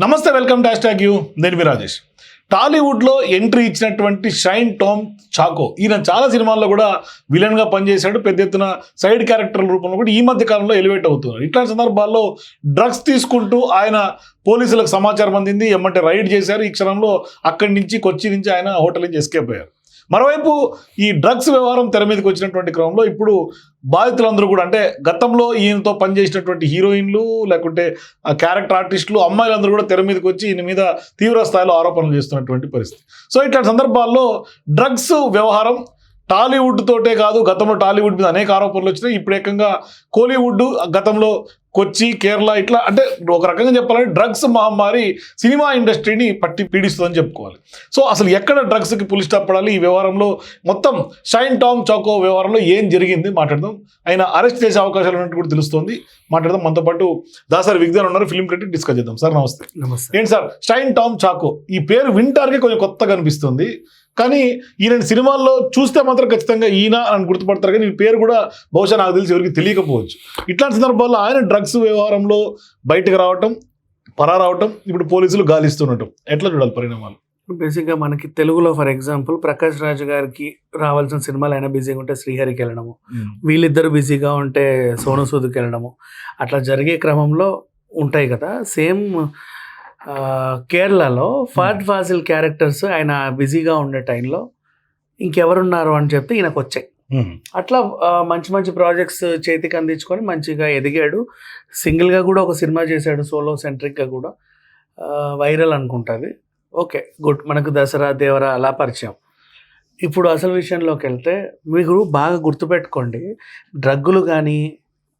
నమస్తే welcome dash tag you. నేను మీ రాజేష్. టాలీవుడ్లో ఎంట్రీ ఇచ్చినటువంటి షైన్ టామ్ చాకో. ఈయన చాలా సినిమాల్లో కూడా విలన్గా పనిచేశాడు. పెద్ద ఎత్తున సైడ్ క్యారెక్టర్ల రూపంలో కూడా ఈ మధ్య కాలంలో ఎలివేట్ అవుతున్నారు. ఇట్లాంటి సందర్భాల్లో డ్రగ్స్ తీసుకుంటూ ఆయన పోలీసులకు సమాచారం అందింది. ఏమంటే రైడ్ చేశారు. ఈ క్షణంలో అక్కడి నుంచి కొచ్చి నుంచి ఆయన హోటల్ నుంచి ఎస్కేప్ అయ్యారు. మరోవైపు ఈ డ్రగ్స్ వ్యవహారం తెర మీదకి వచ్చినటువంటి క్రమంలో ఇప్పుడు బాధితులందరూ కూడా అంటే గతంలో ఈయనతో పనిచేసినటువంటి హీరోయిన్లు లేకుంటే క్యారెక్టర్ ఆర్టిస్టులు అమ్మాయిలందరూ కూడా తెర మీదకి వచ్చి ఈయన మీద తీవ్ర స్థాయిలో ఆరోపణలు చేస్తున్నటువంటి పరిస్థితి. సో ఇట్లాంటి సందర్భాల్లో డ్రగ్స్ వ్యవహారం టాలీవుడ్ తోటే కాదు గతంలో టాలీవుడ్ మీద అనేక ఆరోపణలు వచ్చినాయి. ఇప్పుడు ఏకంగా కోలీవుడ్ గతంలో కొచ్చి కేరళ ఇట్లా అంటే ఒక రకంగా చెప్పాలంటే డ్రగ్స్ మహమ్మారి సినిమా ఇండస్ట్రీని పట్టి పీడిస్తుందని చెప్పుకోవాలి. సో అసలు ఎక్కడ డ్రగ్స్కి పులి స్టాప్ పడాలి? ఈ వ్యవహారంలో మొత్తం షైన్ టామ్ చౌకో వ్యవహారంలో ఏం జరిగింది మాట్లాడదాం. ఆయన అరెస్ట్ చేసే అవకాశాలు ఉన్నట్టు కూడా తెలుస్తోంది. మాట్లాడదాం. మనతో పాటు దాసరి విజ్ఞాన్ ఉన్నారు. ఫిల్మ్ క్రిటిక్ డిస్కస్ చేద్దాం. సార్ నమస్తే. నమస్తే. ఏంటి సార్? Shine Tom choco. ఈ పేరు వింటానికి కొంచెం కొత్తగా అనిపిస్తుంది. కానీ ఈయన సినిమాల్లో చూస్తే మాత్రం ఖచ్చితంగా ఈయన అని గుర్తుపడతారు కానీ ఈ పేరు కూడా బహుశా నాకు తెలిసి ఎవరికి తెలియకపోవచ్చు. ఇట్లాంటి సందర్భాల్లో ఆయన డ్రగ్స్ వ్యవహారంలో బయటకు రావటం పరారావటం ఇప్పుడు పోలీసులు గాలిస్తుండటం ఎట్లా చూడాలి పరిణామాలు? బేసిక్గా మనకి తెలుగులో ఫర్ ఎగ్జాంపుల్ ప్రకాష్ రాజు గారికి రావాల్సిన సినిమాలు అయినా బిజీగా ఉంటే శ్రీహరికి వెళ్ళడము. వీళ్ళిద్దరు బిజీగా ఉంటే సోను సూద్కి వెళ్ళడము. అట్లా జరిగే క్రమంలో ఉంటాయి కదా. సేమ్ కేరళలో ఫాద్ ఫాజిల్ క్యారెక్టర్స్ ఆయన బిజీగా ఉండే టైంలో ఇంకెవరున్నారు అని చెప్తే ఈయనకు వచ్చాయి అట్లా ఆ, మంచి మంచి ప్రాజెక్ట్స్ చేతికి అందించుకొని మంచిగా ఎదిగాడు. సింగిల్గా కూడా ఒక సినిమా చేశాడు సోలో సెంట్రిక్గా కూడా. వైరల్ అనుకుంటుంది. Okay good. మనకు దసరా దేవరా అలా పరిచయం. ఇప్పుడు అసలు విషయంలోకి వెళ్తే మీకు బాగా గుర్తుపెట్టుకోండి. డ్రగ్గులు కానీ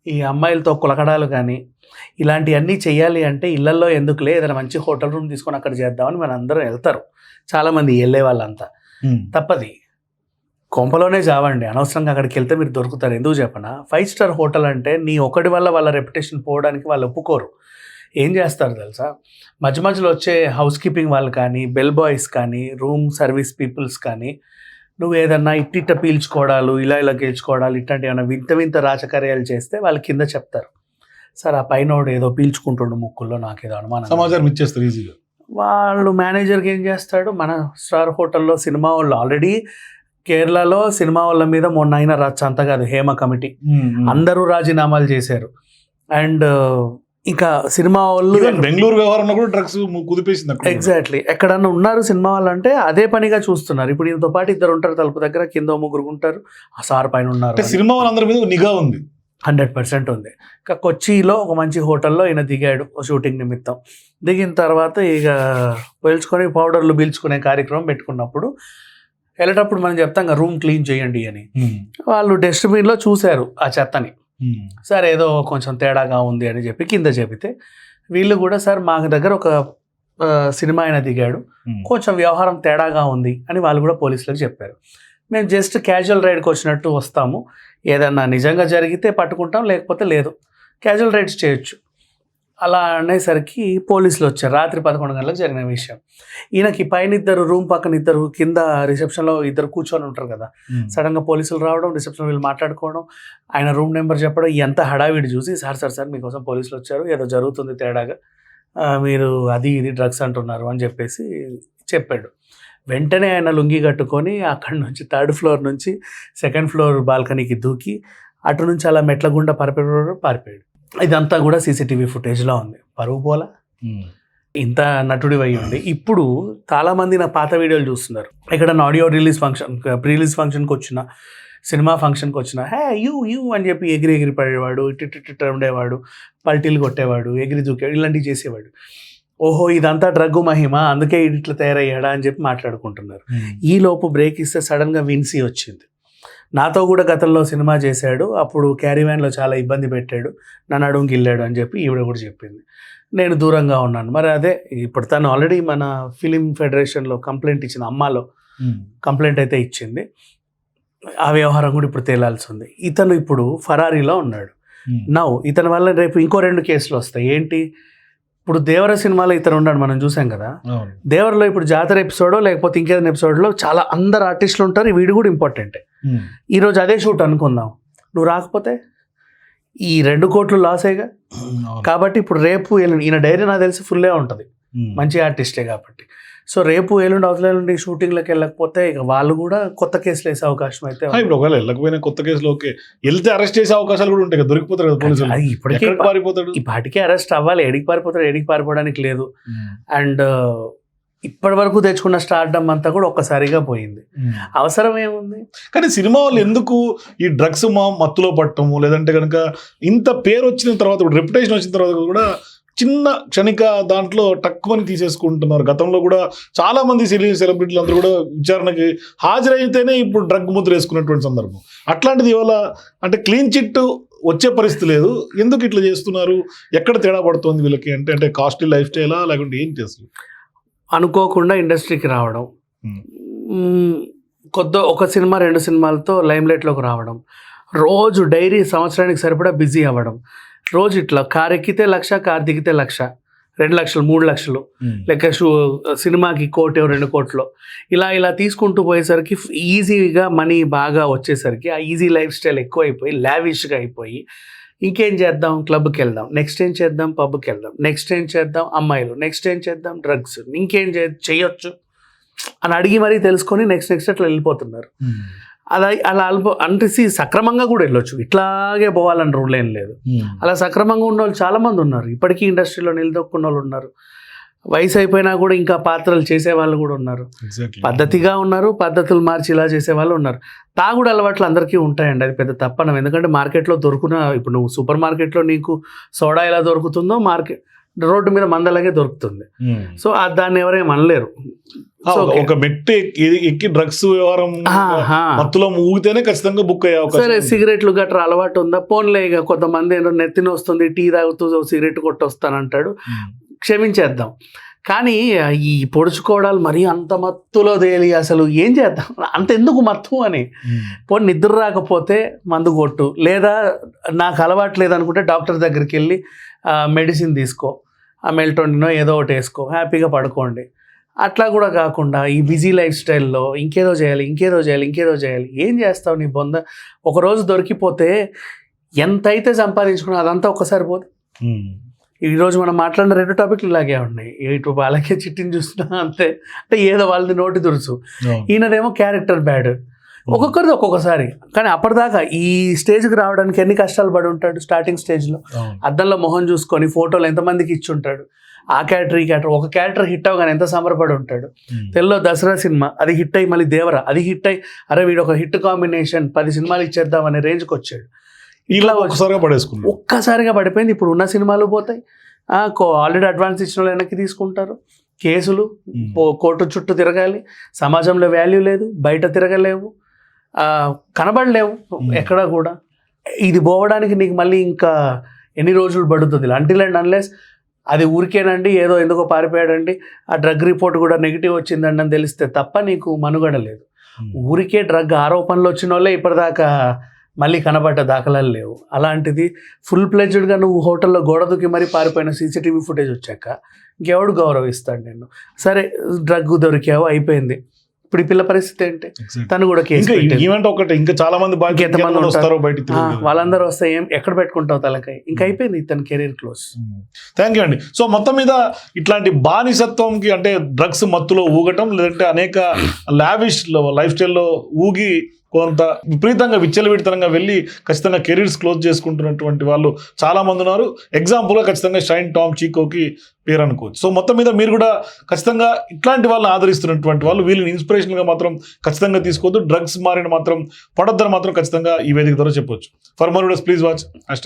ఈ అమ్మాయిలతో కులకడాలు కానీ ఇలాంటివన్నీ చేయాలి అంటే ఇళ్ళల్లో ఎందుకులే? ఏదైనా మంచి హోటల్ రూమ్ తీసుకొని అక్కడ చేద్దామని మన అందరం వెళ్తారు. చాలామంది వెళ్ళే వాళ్ళంతా. తప్పది. కొంపలోనే చావండి అనవసరంగా అక్కడికి వెళ్తే మీరు దొరుకుతారు. ఎందుకు చెప్పనా? ఫైవ్ స్టార్ హోటల్ అంటే నీ ఒకటి వల్ల వాళ్ళ రెప్యుటేషన్ పోవడానికి వాళ్ళు ఒప్పుకోరు. ఏం చేస్తారు తెలుసా? మధ్య మధ్యలో వచ్చే హౌస్ కీపింగ్ వాళ్ళు కానీ బెల్ బాయ్స్ కానీ రూమ్ సర్వీస్ పీపుల్స్ కానీ నువ్వు ఏదన్నా ఇట్టిట్ట పీల్చుకోవడాలు ఇలా ఇలా గెలుచుకోవడాలు ఇట్లాంటి ఏమైనా వింత వింత రాచకార్యాలు చేస్తే వాళ్ళు కింద చెప్తారు. సార్ ఆ పైనోడు ఏదో పీల్చుకుంటుండు ముక్కుల్లో నాకేదో అనుమానం సమాచారం ఇచ్చేస్తారు ఈజీగా. వాళ్ళు మేనేజర్కి ఏం చేస్తాడు? మన స్టార్ హోటల్లో సినిమా వాళ్ళు ఆల్రెడీ కేరళలో సినిమా వాళ్ళ మీద మొన్న అయిన రచ్చ అంత కాదు హేమ కమిటీ. అందరూ రాజీనామాలు చేశారు. అండ్ ఇంకా సినిమా వాళ్ళు బెంగళూరు వ్యవహారంలో కూడా డ్రగ్స్ కుదిపేసింది. ఎగ్జాక్ట్లీ ఎక్కడన్నా ఉన్నారు సినిమా వాళ్ళు అంటే అదే పనిగా చూస్తున్నారు. ఇప్పుడు ఈయనతో పాటు ఇద్దరు ఉంటారు తలుపు దగ్గర కింద ముగ్గురు ఉంటారు ఆ సార్ పైన ఉన్నారు సినిమా వాళ్ళందరి మీద నిఘా ఉంది. హండ్రెడ్ పర్సెంట్ ఉంది. ఇంకా కొచ్చిలో ఒక మంచి హోటల్లో ఈయన దిగాడు షూటింగ్ నిమిత్తం. దిగిన తర్వాత ఇక పీల్చుకొని పౌడర్లు పీల్చుకునే కార్యక్రమం పెట్టుకున్నప్పుడు వెళ్ళేటప్పుడు మనం చెప్తాం రూమ్ క్లీన్ చేయండి అని. వాళ్ళు డస్ట్బిన్లో చూశారు ఆ చెత్తని. సార్ ఏదో కొంచెం తేడాగా ఉంది అని చెప్పి కింద చెబితే వీళ్ళు కూడా సార్ మా దగ్గర ఒక సినిమా ఆయన దిగాడు. కొంచెం వ్యవహారం తేడాగా ఉంది అని వాళ్ళు కూడా పోలీసులకు చెప్పారు. మేము జస్ట్ క్యాజువల్ రైడ్కి వచ్చినట్టు వస్తాము. ఏదన్నా నిజంగా జరిగితే పట్టుకుంటాం లేకపోతే లేదు. క్యాజువల్ రైడ్స్ చేయొచ్చు. అలా అనేసరికి పోలీసులు వచ్చారు. రాత్రి పదకొండు గంటలకు జరిగిన విషయం. ఈయనకి పైన ఇద్దరు రూమ్ పక్కన ఇద్దరు కింద రిసెప్షన్లో ఇద్దరు కూర్చొని ఉంటారు కదా. సడన్గా పోలీసులు రావడం రిసెప్షన్ వీళ్ళు మాట్లాడుకోవడం ఆయన రూమ్ నెంబర్ చెప్పడం ఎంత హడావిడి చూసి సార్ సార్ సార్ మీకోసం పోలీసులు వచ్చారు ఏదో జరుగుతుంది తేడాగా మీరు అది ఇది డ్రగ్స్ అంటున్నారు అని చెప్పేసి చెప్పాడు. వెంటనే ఆయన లుంగి కట్టుకొని అక్కడి నుంచి థర్డ్ ఫ్లోర్ నుంచి సెకండ్ ఫ్లోర్ బాల్కనీకి దూకి అటు నుంచి అలా మెట్ల గుండా పారిపోయాడు పారిపోయాడు ఇదంతా కూడా సీసీటీవీ ఫుటేజ్లో ఉంది. పరువు పోలా? ఇంత నటుడి అయి ఉండి ఇప్పుడు చాలా మంది నా పాత వీడియోలు చూస్తున్నారు. ఇక్కడ audio release function pre release ఫంక్షన్కి వచ్చిన సినిమా ఫంక్షన్కి వచ్చిన హే యూ యూ అని చెప్పి ఎగిరి ఎగిరి పడేవాడు ఇటు ఇటు ఇటు ఉండేవాడు పల్టీలు కొట్టేవాడు ఎగిరి దూకేవాడు ఇలాంటివి చేసేవాడు. ఓహో ఇదంతా డ్రగ్గు మహిమ అందుకే ఇట్లా తయారయ్యాడా అని చెప్పి మాట్లాడుకుంటున్నారు. ఈ లోపు బ్రేక్ ఇస్తే సడన్గా విన్సీ వచ్చింది. నాతో కూడా గతంలో సినిమా చేశాడు. అప్పుడు క్యారీ వ్యాన్లో చాలా ఇబ్బంది పెట్టాడు. నన్ను అడుగుకి వెళ్ళాడు అని చెప్పి ఈవిడ కూడా చెప్పింది. నేను దూరంగా ఉన్నాను. మరి అదే ఇప్పుడు తను ఆల్రెడీ మన ఫిలిం ఫెడరేషన్లో కంప్లైంట్ ఇచ్చిన అమ్మాలో కంప్లైంట్ అయితే ఇచ్చింది. ఆ వ్యవహారం కూడా ఇప్పుడు తేలాల్సి ఉంది ఇతను ఇప్పుడు ఫరారీలో ఉన్నాడు. నౌ ఇతని వల్ల రేపు ఇంకో రెండు కేసులు వస్తాయి. ఏంటి? ఇప్పుడు దేవర సినిమాలో ఇతను ఉన్నాడు మనం చూసాం కదా. దేవరలో ఇప్పుడు జాతర ఎపిసోడో లేకపోతే ఇంకేదైనా ఎపిసోడ్లో చాలా అందరు ఆర్టిస్టులు ఉంటారు వీడు కూడా ఇంపార్టెంటే ఈరోజు అదే షూట్ అనుకుందాం. నువ్వు రాకపోతే ఈ రెండు కోట్లు లాసేగా అవును. కాబట్టి ఇప్పుడు రేపు ఈయన డైరీ నాకు తెలిసి ఫుల్లే ఉంటుంది. మంచి ఆర్టిస్టే కాబట్టి. సో రేపు ఎల్లుండి అవతల ఎల్లుండి షూటింగ్లకు వెళ్ళకపోతే ఇక వాళ్ళు కూడా కొత్త కేసులు వేసే అవకాశం అయితే. ఇప్పుడు ఒకవేళ వెళ్ళకపోయినా కొత్త కేసులో ఓకే. వెళ్తే అరెస్ట్ చేసే అవకాశాలు కూడా ఉంటాయి కదా దొరికిపోతారు కదా పోలీసులు. ఇప్పటికీ పారిపోతాడు? ఈ పాటికే అరెస్ట్ అవ్వాలి. ఎడికి పారిపోతాడు ఎడికి పారిపోవడానికి లేదు. అండ్ ఇప్పటి వరకు తెచ్చుకున్న స్టార్డమ్ అంతా కూడా ఒక్కసారిగా పోయింది. అవసరం ఏముంది? కానీ సినిమా వాళ్ళు ఎందుకు ఈ డ్రగ్స్ మా మత్తులో పట్టము? లేదంటే కనుక ఇంత పేరు వచ్చిన తర్వాత రెప్యుటేషన్ వచ్చిన తర్వాత కూడా చిన్న క్షణిక దాంట్లో టక్కుమని తీసేసుకుంటున్నారు. గతంలో కూడా చాలా మంది సెలబ్రిటీలు అందరూ కూడా విచారణకి హాజరైతేనే ఇప్పుడు డ్రగ్ ముద్ర వేసుకున్నటువంటి సందర్భం. అట్లాంటిది ఇవాళ అంటే క్లీన్ చిట్ వచ్చే పరిస్థితి లేదు. ఎందుకు ఇట్లా చేస్తున్నారు? ఎక్కడ తేడా పడుతుంది వీళ్ళకి? అంటే అంటే కాస్ట్లీ లైఫ్ స్టైలా లేకుంటే ఏం చేస్తారు అనుకోకుండా ఇండస్ట్రీకి రావడం. కొద్ద ఒక సినిమా రెండు సినిమాలతో లైమ్ లైట్లోకి రావడం. రోజు డైరీ సంవత్సరానికి సరిపడా బిజీ అవ్వడం. రోజు ఇట్లా కార్ ఎక్కితే లక్ష కార్ దిగితే లక్ష. రెండు లక్షలు మూడు లక్షలు. లెక్క షూ సినిమాకి కోటి రెండు కోట్లు. ఇలా ఇలా తీసుకుంటూ పోయేసరికి ఈజీగా మనీ బాగా వచ్చేసరికి ఆ ఈజీ లైఫ్ స్టైల్ ఎక్కువైపోయి లావిష్గా అయిపోయి ఇంకేం చేద్దాం? క్లబ్కి వెళ్దాం. నెక్స్ట్ ఏం చేద్దాం? పబ్కి వెళ్దాం. నెక్స్ట్ ఏం చేద్దాం? అమ్మాయిలు. నెక్స్ట్ ఏం చేద్దాం? డ్రగ్స్. ఇంకేం చేయొచ్చు? అని అడిగి మరీ తెలుసుకొని నెక్స్ట్ నెక్స్ట్ అట్లా వెళ్ళిపోతున్నారు. అలా అలా అల్ప అంటే సక్రమంగా కూడా వెళ్ళొచ్చు. ఇట్లాగే పోవాలని రూల్ ఏం లేదు. అలా సక్రమంగా ఉన్న వాళ్ళు చాలా మంది ఉన్నారు. ఇప్పటికీ ఇండస్ట్రీలో నిలదొక్కున్న వాళ్ళు ఉన్నారు. వయసు అయిపోయినా కూడా ఇంకా పాత్రలు చేసే వాళ్ళు కూడా ఉన్నారు. పద్ధతిగా ఉన్నారు పద్ధతులు మార్చి ఇలా చేసే వాళ్ళు ఉన్నారు. తాగుడు అలవాట్లు అందరికీ ఉంటాయండి. అది పెద్ద తప్పనం. ఎందుకంటే మార్కెట్లో దొరుకున ఇప్పుడు నువ్వు సూపర్ మార్కెట్లో నీకు సోడా ఎలా దొరుకుతుందో మార్కెట్ రోడ్డు మీద మందలాగే దొరుకుతుంది. సో ఆ దాన్ని ఎవరేం అనలేరు. ఒక- మెట్టు ఎక్కి- డ్రగ్స్ వ్యవహారం. మత్తులో ఊగితేనే ఖచ్చితంగా బుక్ అయ్యే అవకాశం సరే. సిగరెట్లు గట్రా అలవాటు ఉందా? పోన్లే ఇక కొంతమంది ఏంటో నెత్తిన వస్తుంది టీ తాగుతూ సిగరెట్ కొట్టొస్తానంటాడు. ఉమ్. క్షమించేద్దాం. కానీ ఈ పొడుచుకోవడాలు మరీ అంత మత్తులో తేలి అసలు ఏం చేద్దాం? అంత ఎందుకు మత్తు అని. ఉమ్. పోనీ నిద్ర రాకపోతే మందు కొట్టు. లేదా నాకు అలవాటు లేదనుకుంటే డాక్టర్ దగ్గరికి వెళ్ళి మెడిసిన్ తీసుకో. ఆ మెల్టోనినో ఏదో ఒకటి వేసుకో హ్యాపీగా పడుకోండి. అట్లా కూడా కాకుండా ఈ బిజీ లైఫ్ స్టైల్లో ఇంకేదో చేయాలి ఇంకేదో చేయాలి ఇంకేదో చేయాలి. ఏం చేస్తావు నీ బొంద? ఒకరోజు దొరికిపోతే ఎంత అయితే సంపాదించుకున్నా అదంతా ఒక్కసారి పోదు. ఈరోజు మనం మాట్లాడిన రెండు టాపిక్లు ఇలాగే ఉన్నాయి. ఇటు వాళ్ళకే చిట్టిని చూస్తున్నా అంతే. అంటే ఏదో వాళ్ళది నోటి దురుసు. ఈయనదేమో క్యారెక్టర్ బ్యాడ్. ఒక్కొక్కరిది ఒక్కొక్కసారి. కానీ అప్పటిదాకా ఈ స్టేజ్కి రావడానికి ఎన్ని కష్టాలు పడి ఉంటాడు స్టార్టింగ్ స్టేజ్లో. అద్దంలో మొహం చూసుకొని ఫోటోలు ఎంతమందికి ఇచ్చి ఉంటాడు ఆ క్యారెక్టర్ ఈ క్యారెక్టర్. ఒక క్యారెక్టర్ హిట్ అవగానే ఎంత సంబరపడి ఉంటాడు? ఉమ్. తెల్లో దసరా సినిమా అది హిట్ అయ్యి మళ్ళీ దేవరా అది హిట్ అయ్యి అరే వీడు ఒక హిట్ కాంబినేషన్ పది సినిమాలు ఇచ్చేద్దాం అనే రేంజ్కి వచ్చాడు. ఇలా ఒకసారిగా పడేసుకున్నాం ఒక్కసారిగా పడిపోయింది. ఇప్పుడు ఉన్న సినిమాలు పోతాయి. ఆల్రెడీ అడ్వాన్స్ ఇచ్చిన వాళ్ళు వెనక్కి తీసుకుంటారు. కేసులు. పో- కోర్టు చుట్టూ తిరగాలి. సమాజంలో వాల్యూ లేదు. బయట తిరగలేవు. కనబడలేవు. ఎక్కడ కూడా. ఇది పోవడానికి నీకు మళ్ళీ ఇంకా ఎన్ని రోజులు పడుతుంది? అంటిల్ అండ్ అన్లెస్ అది ఊరికేనండి ఏదో ఎందుకో పారిపోయాడండి ఆ డ్రగ్ రిపోర్ట్ కూడా నెగిటివ్ వచ్చిందండి అని తెలిస్తే తప్ప నీకు మనుగడ లేదు. ఊరికే డ్రగ్ ఆరోపణలు వచ్చిన వాళ్ళే ఇప్పటిదాకా మళ్ళీ కనబడ్డ దాఖలాలు లేవు. అలాంటిది ఫుల్ ప్లెజ్డ్గా నువ్వు హోటల్లో గోడ దూకి మరీ పారిపోయిన సీసీటీవీ ఫుటేజ్ వచ్చాక ఇంకెవడు గౌరవిస్తాడు నేను సరే డ్రగ్ దొరికావు అయిపోయింది. ఇప్పుడు ఈ పిల్ల పరిస్థితి ఏంటి. తను కూడా కేసు. ఈవెంట్ ఒకటి ఇంకా చాలా మంది ఎంతమంది? వస్తారో ఆ, వాళ్ళందరూ వస్తే ఏం ఎక్కడ పెట్టుకుంటావు తలకాయ? ఇంకా అయిపోయింది తన కెరీర్ క్లోజ్ థ్యాంక్ యూ అండి. సో మొత్తం మీద ఇట్లాంటి బానిసత్వంకి అంటే డ్రగ్స్ మత్తులో ఊగటం లేదంటే అనేక లావిష్ లైఫ్ స్టైల్లో ఊగి కొంత విపరీతంగా విచ్చలవిడితనంగా వెళ్ళి ఖచ్చితంగా కెరీర్స్ క్లోజ్ చేసుకుంటున్నటువంటి వాళ్ళు చాలామంది ఉన్నారు. ఎగ్జాంపుల్గా ఖచ్చితంగా షైన్ టామ్ చీకోకి పేరు అనుకోవచ్చు. సో మొత్తం మీద మీరు కూడా ఖచ్చితంగా ఇట్లాంటి వాళ్ళని ఆదరిస్తున్నటువంటి వాళ్ళు వీళ్ళని ఇన్స్పిరేషన్గా మాత్రం ఖచ్చితంగా తీసుకోవద్దు. డ్రగ్స్ మారిన మాత్రం పడొద్దని మాత్రం ఖచ్చితంగా ఈ వేదిక ద్వారా చెప్పొచ్చు. For more please watch hash